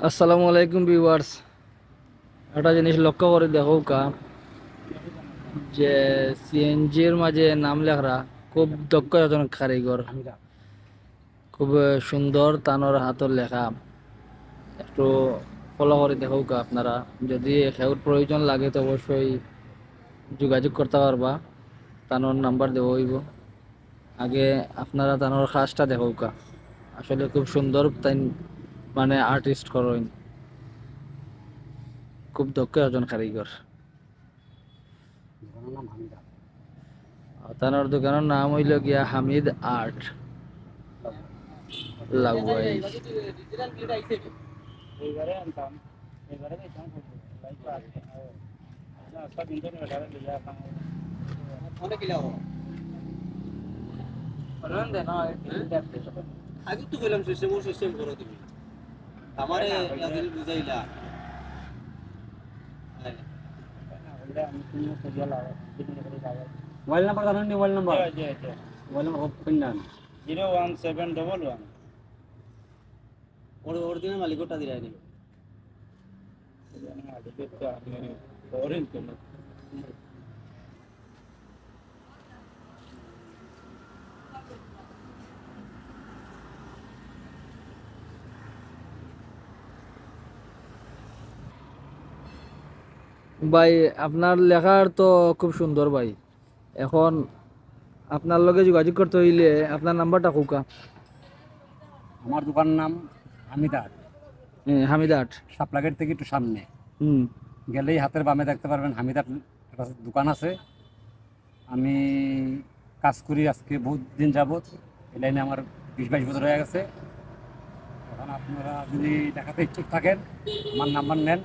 আসসালামু আলাইকুম ভিউয়ার্স। একটা জিনিস লক্ষ্য করে দেখো কা, যে সিএনজির মাঝে নাম লেখরা, খুব দক্ষ একজন কারিগর। খুব সুন্দর তানোর হাতর লেখা। একটু ফলো করে দেখো কা আপনারা। যদি সেউর প্রয়োজন লাগে তো অবশ্যই যোগাযোগ করতে পারবা। তানোর নাম্বার দেওয়া হইব। আগে আপনারা তানোর কাজটা দেখো কা। আসলে খুব সুন্দর তাই মানে আর্টিস্ট করেন। খুব দক্ষ একজন কারিগর। তার দোকানের নাম হইল গিয়া হামিদ আর্ট। লাউয়াই তো কইলাম সিস্টেম ও সিস্টেম করো তুমি। আমারে এদিন বুঝাইলা। হ্যাঁ। মোবাইল নাম্বার জানেন নি মোবাইল নাম্বার? মোবাইল নাম্বার কোন নাম zero one seven double one. ওর অরিজিনাল মালিকটা দিলাই নি ফরেন কেন ভাই আপনার লেখার তো খুব সুন্দর ভাই। এখন আপনার লগে যোগাযোগ করতে হইলে আপনার নাম্বারটা কুকা? আমার দোকানের নাম হামিদা হামিদ আর্ট সাপলাগের থেকে একটু সামনে। হুম। গেলেই হাতের বামে দেখতে পারবেন হামিদার একটা দোকান আছে। আমি কাজ করি আজকে বহুত দিন যাবত এই লাইনে আমার বিশ বাইশ বছর হয়ে গেছে। এখন আপনারা যদি দেখাতে ইচ্ছুক থাকেন আমার নাম্বার নেন।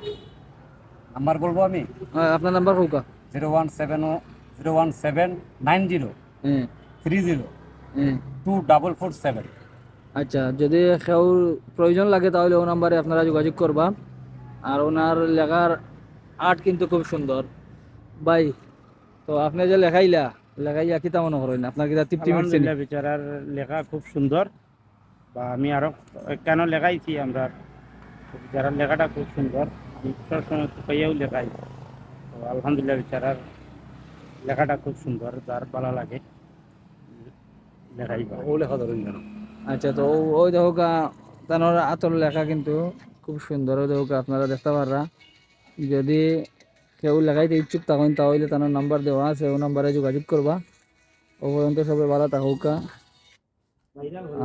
নাম্বার বলব আমি? আহ, আপনার নাম্বার কুকা জিরো ওয়ান সেভেন ও zero one seven nine zero হ্যাঁ। থ্রি জিরো হ্যাঁ। Two double four seven. আচ্ছা যদি কেউ প্রয়োজন লাগে তাহলে ও নাম্বারে আপনারা যোগাযোগ করবা। আর ওনার লেখার আর্ট কিন্তু খুব সুন্দর। ভাই তো আপনি যে লেখাইলা লেখাইয়া কিতা মনে করেন? আপনার কিতা তৃপ্তি মিটছে নি? বিচারার লেখা খুব সুন্দর। বা আমি আরও কেন লেখাইছি আমরা? বিচারার লেখাটা খুব সুন্দর। সবসময় পাইয়াও লেখাই তো আলহামদুলিল্লাহ বিচারার লেখাটা খুব সুন্দর যার ভালো লাগে লেখাই বা ও লেখা ধরেন কেন? আচ্ছা তো ওই দেখো তার আতর লেখা কিন্তু খুব সুন্দর ওই দেখো আপনারা দেখতে পাররা। যদি কেউ লেখাইতে ইচ্ছুক তখন তাহলে তার নাম্বার দেওয়া আছে ও নাম্বারে যোগাযোগ করবা। ও পর্যন্ত সবাই ভালো থাকুকা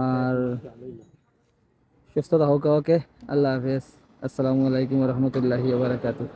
আর সুস্থ থাকুকা ওকে আল্লাহ হাফেজ। আসসালামু আলাইকুম রহমতুল্লাহি বারাকাতুহ।